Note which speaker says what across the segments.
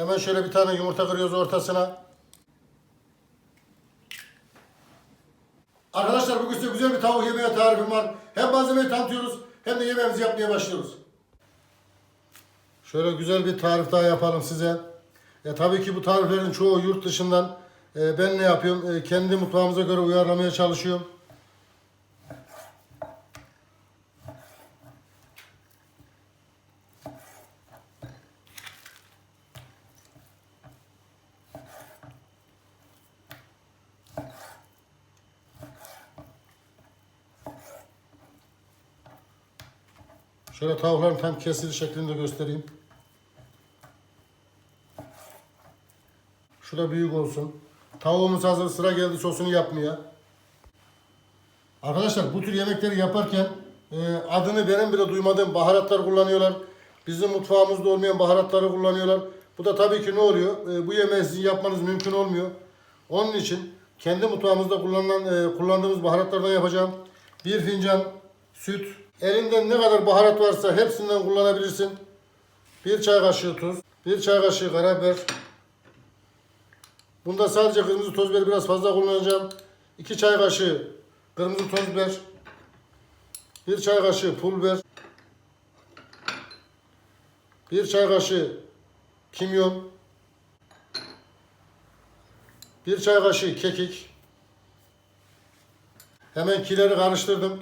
Speaker 1: Hemen şöyle bir tane yumurta kırıyoruz ortasına. Arkadaşlar bugün size güzel bir tavuk yemeği tarifim var. Hem malzemeyi tanıtıyoruz hem de yemeğimizi yapmaya başlıyoruz. Şöyle güzel bir tarif daha yapalım size. E, tabii ki bu tariflerin çoğu yurt dışından. E, ben ne yapıyorum? E, kendi mutfağımıza göre uyarlamaya çalışıyorum. Şöyle tavukların tam kesili şeklinde göstereyim. Şurada büyük olsun. Tavuğumuz hazır. Sıra geldi sosunu yapmaya. Arkadaşlar bu tür yemekleri yaparken e, adını benim bile duymadığım baharatlar kullanıyorlar. Bizim mutfağımızda olmayan baharatları kullanıyorlar. Bu da tabii ki ne oluyor? E, bu yemeği sizin yapmanız mümkün olmuyor. Onun için kendi mutfağımızda kullanılan, e, kullandığımız baharatlardan yapacağım. Bir fincan süt. Elinden ne kadar baharat varsa hepsinden kullanabilirsin. Bir çay kaşığı tuz. Bir çay kaşığı karabiber. Bunda sadece kırmızı toz biberi biraz fazla kullanacağım. 2 çay kaşığı kırmızı toz biber. 1 çay kaşığı pul biber. 1 çay kaşığı kimyon. 1 çay kaşığı kekik. Hemen kileri karıştırdım.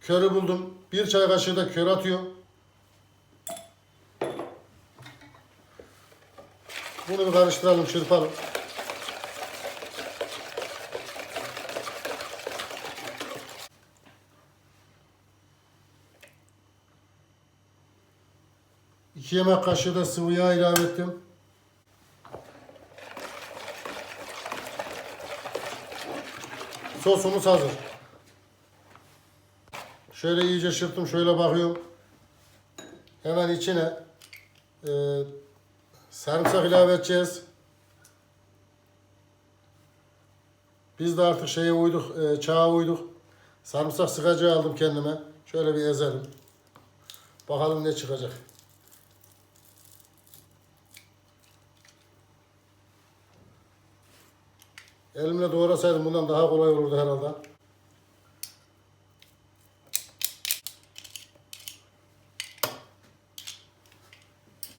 Speaker 1: Körü buldum. 1 çay kaşığı da kör atıyorum. Bunu bir karıştıralım, çırpalım. İki yemek kaşığı da sıvı yağ ilave ettim. Sosumuz hazır. Şöyle iyice çırptım, şöyle bakıyorum. Hemen içine e, sarımsak ilave edeceğiz. Biz de artık şeye uyduk, e, çağa uyduk. Sarımsak sıkacağı aldım kendime. Şöyle bir ezelim. Bakalım ne çıkacak. Elimle doğrasaydım bundan daha kolay olurdu herhalde.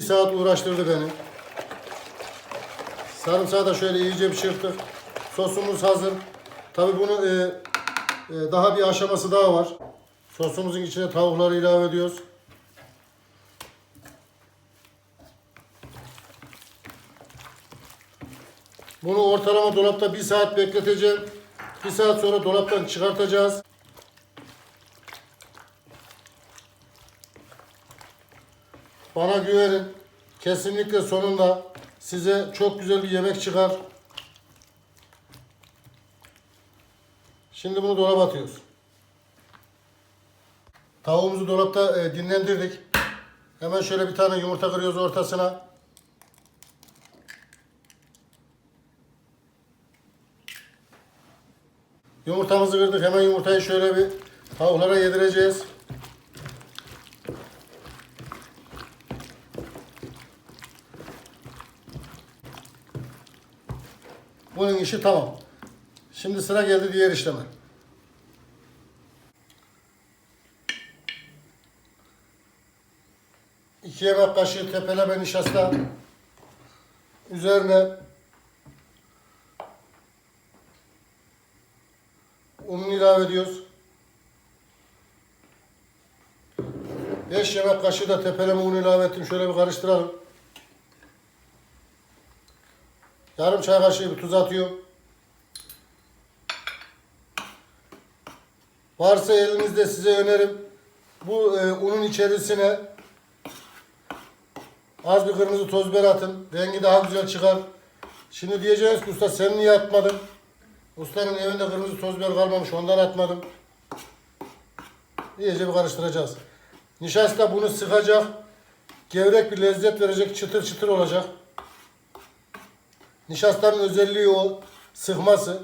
Speaker 1: Saat uğraştırdı beni. Sarımsağı da şöyle iyice bir. Sosumuz hazır. Tabi bunu e, e, daha bir aşaması daha var. Sosumuzun içine tavukları ilave ediyoruz. Bunu ortalama dolapta bir saat bekleteceğim. Bir saat sonra dolaptan çıkartacağız. Bana güvenin. Kesinlikle sonunda size çok güzel bir yemek çıkar. Şimdi bunu dolaba atıyoruz. Tavuğumuzu dolapta e, dinlendirdik. Hemen şöyle bir tane yumurta kırıyoruz ortasına. Yumurtamızı kırdık. Hemen yumurtayı şöyle bir tavuklara yedireceğiz. Bunun işi tamam. Şimdi sıra geldi diğer işleme. İki yemek kaşığı tepeleme nişasta. Üzerine ununu ilave ediyoruz. 5 yemek kaşığı da tepeleme unu ilave ettim. Şöyle bir karıştıralım. Yarım çay kaşığı bir tuz atıyorum. Varsa elinizde size önerim bu e, unun içerisine az bir kırmızı toz biber atın. Rengi daha güzel çıkar. Şimdi diyeceğiz ki usta sen niye atmadın? Ustanın evinde kırmızı toz biber kalmamış ondan atmadım. İyice bir karıştıracağız. Nişasta bunu sıkacak. Gevrek bir lezzet verecek. Çıtır çıtır olacak. Nişastanın özelliği o sıkması.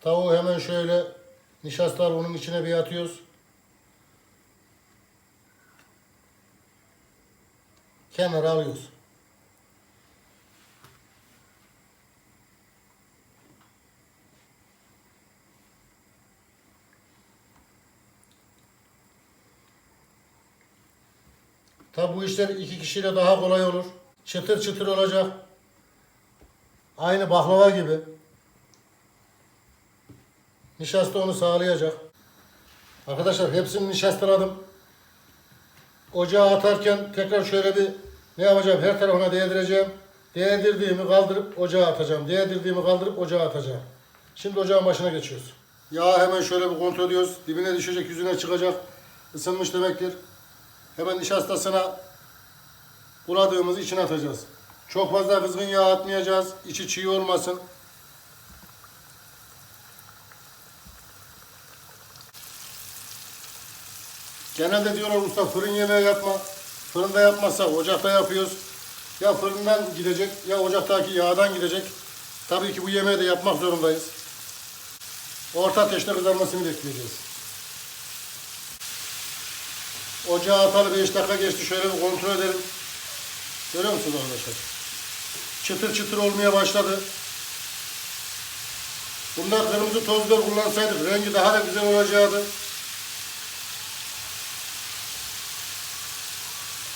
Speaker 1: Tavuğu hemen şöyle nişastalar bunun içine bir atıyoruz. Kenara alıyoruz. Bu işler iki kişiyle daha kolay olur. Çıtır çıtır olacak. Aynı baklava gibi. Nişasta onu sağlayacak. Arkadaşlar hepsini nişastaladım. Ocağa atarken tekrar şöyle bir ne yapacağım? Her tarafına değdireceğim. Değdirdiğimi kaldırıp ocağa atacağım. Değdirdiğimi kaldırıp ocağa atacağım. Şimdi ocağın başına geçiyoruz. Yağı hemen şöyle bir kontrol ediyoruz. Dibine düşecek, yüzüne çıkacak. Isınmış demektir. Hemen nişastasına buladığımızı içine atacağız. Çok fazla kızgın yağ atmayacağız. İçi çiğ olmasın. Genelde diyorlar usta fırın yemeği yapma. Fırında yapmazsak ocakta yapıyoruz. Ya fırından gidecek ya ocaktaki yağdan gidecek. Tabii ki bu yemeği de yapmak zorundayız. Orta ateşte kızarmasını bekleyeceğiz. Ocağa atalı 5 dakika geçti. Şöyle bir kontrol edelim. Görüyor musunuz arkadaşlar? Çıtır çıtır olmaya başladı. Bunda kırmızı toz biber kullansaydık rengi daha da güzel olacaktı.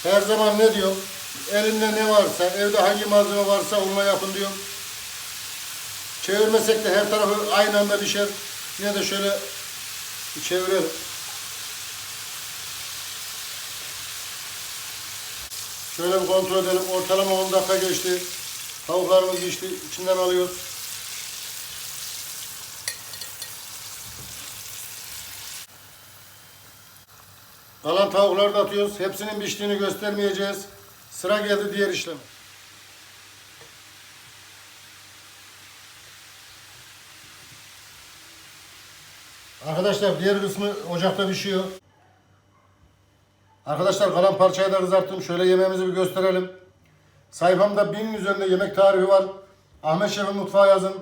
Speaker 1: Her zaman ne diyor? Elinde ne varsa, evde hangi malzeme varsa onunla yapın diyor. Çevirmesek de her tarafı aynı anda pişer. Yine de şöyle çevirelim. Şöyle bir kontrol edelim. Ortalama 10 dakika geçti. Tavuklarımız pişti. İçinden alıyoruz. Kalan tavukları da atıyoruz. Hepsinin piştiğini göstermeyeceğiz. Sıra geldi diğer işlem. Arkadaşlar diğer kısmı ocakta pişiyor. Arkadaşlar kalan parçayı da kızarttım. Şöyle yemeğimizi bir gösterelim. Sayfamda binin üzerinde yemek tarifi var. Ahmet Şef'in mutfağı yazın.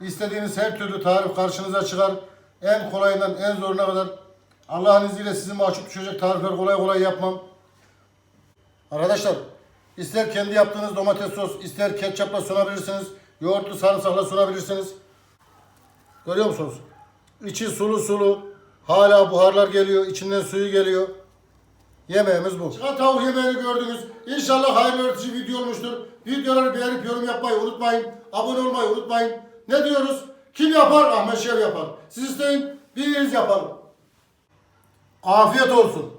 Speaker 1: İstediğiniz her türlü tarif karşınıza çıkar. En kolayından en zoruna kadar. Allah'ın izniyle sizi mahcup düşecek tarifler kolay kolay yapmam. Arkadaşlar ister kendi yaptığınız domates sos, ister ketçapla sunabilirsiniz. Yoğurtlu sarımsakla sunabilirsiniz. Görüyor musunuz? İçi sulu sulu. Hala buharlar geliyor. içinden suyu geliyor. Yemeğimiz bu. Çıkan tavuk yemeğini gördünüz. İnşallah hayırlı öğretici video olmuştur. Videoları beğenip yorum yapmayı unutmayın. Abone olmayı unutmayın. Ne diyoruz? Kim yapar? Ahmet Şev yapar. Siz isteyin, biz yaparım. Afiyet olsun.